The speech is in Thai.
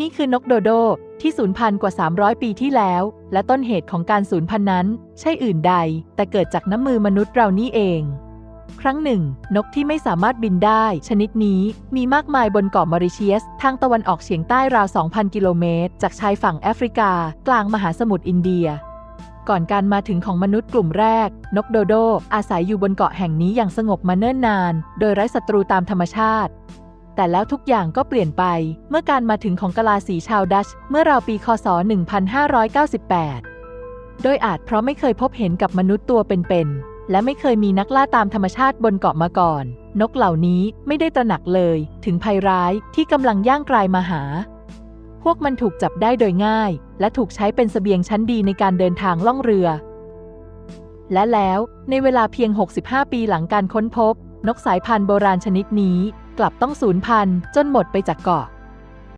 นี่คือนกโดโดที่สูญพันธุ์กว่า 300 ปีที่แล้ว และต้นเหตุของการสูญพันธุ์นั้น ใช่อื่นใด แต่เกิดจากน้ำมือมนุษย์เรานี่เอง ครั้งหนึ่ง นกที่ไม่สามารถบินได้ ชนิดนี้มีมากมายบนเกาะมอริเชียส ทางตะวันออกเฉียงใต้ราว 2,000 กิโลเมตร จากชายฝั่งแอฟริกา กลางมหาสมุทรอินเดีย ก่อนการมาถึงของมนุษย์กลุ่มแรก นกโดโดอาศัยอยู่บนเกาะแห่งนี้อย่างสงบมาเนิ่นนาน โดยไร้ศัตรูตามธรรมชาติ แต่แล้วทุกอย่างก็เปลี่ยนไป เมื่อการมาถึงของกลาสีชาวดัช เมื่อราวปีคศ 1598 โดยอาจเพราะไม่เคยพบเห็นกับมนุษย์ตัวเป็นๆ และไม่เคยมีนักล่าตามธรรมชาติบนเกาะมาก่อน นกเหล่านี้ไม่ได้ตระหนักเลย ถึงภัยร้ายที่กำลังย่างกลายมาหา พวกมันถูกจับได้โดยง่าย และถูกใช้เป็นเสบียงชั้นดีในการเดินทางล่องเรือ และแล้วในเวลาเพียง 65 ปีหลังการค้นพบ นกสายพันธุ์โบราณชนิดนี้ กลับต้องสูญพันธุ์จนหมดไปจากเกาะ